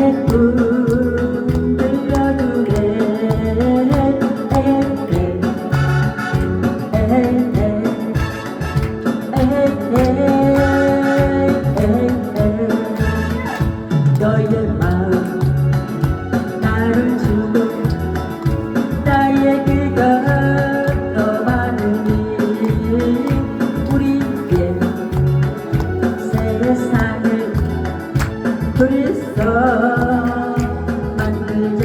Yeah. 그리스도 만들자.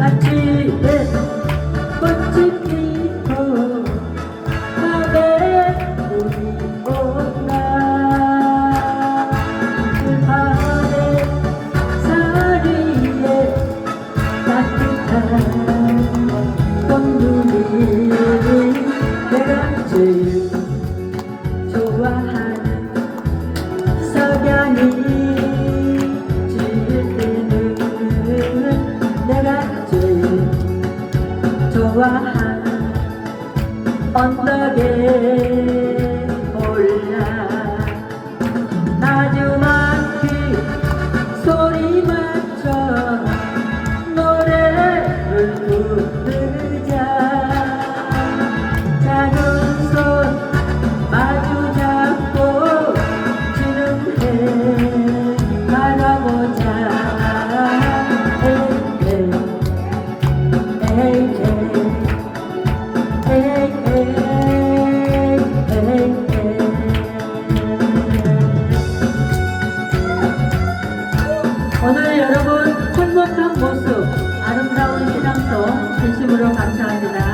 아침에 꽃이 피고 밤에 우리 온다. 밤에 사리에 따뜻한 꽃눈이 내가 제일 좋아하는 석양이 언덕에 올라. 나주만큼 소리 맞춰 노래를 부르자. 작은 손 마주 잡고 주름해 바라보자. 에이 에이 에이 에이. 오늘 여러분 꽃 모든 모습 아름다운 희망송 진심으로 감사합니다.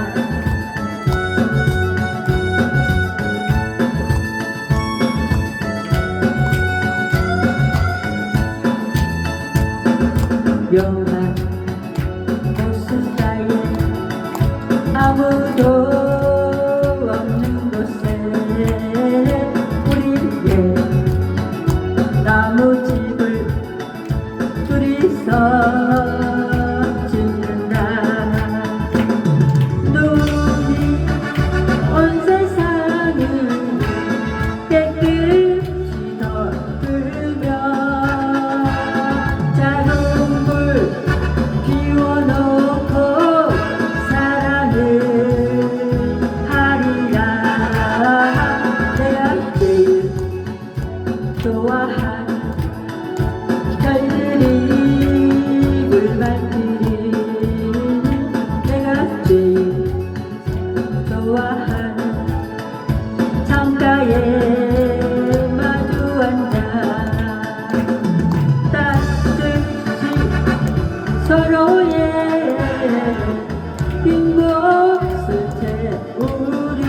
서로의 빈곳을 채우리.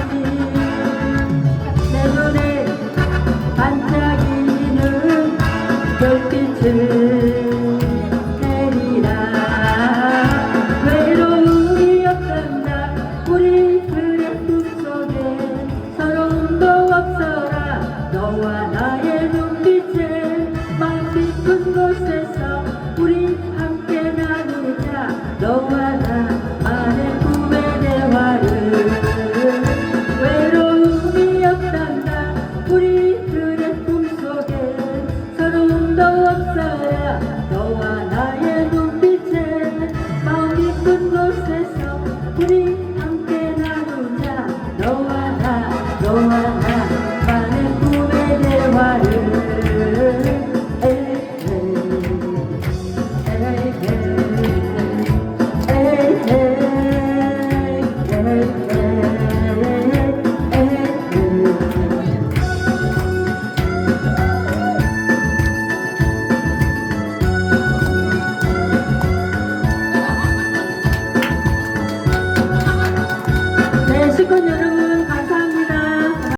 내 눈에 반짝이는 별빛을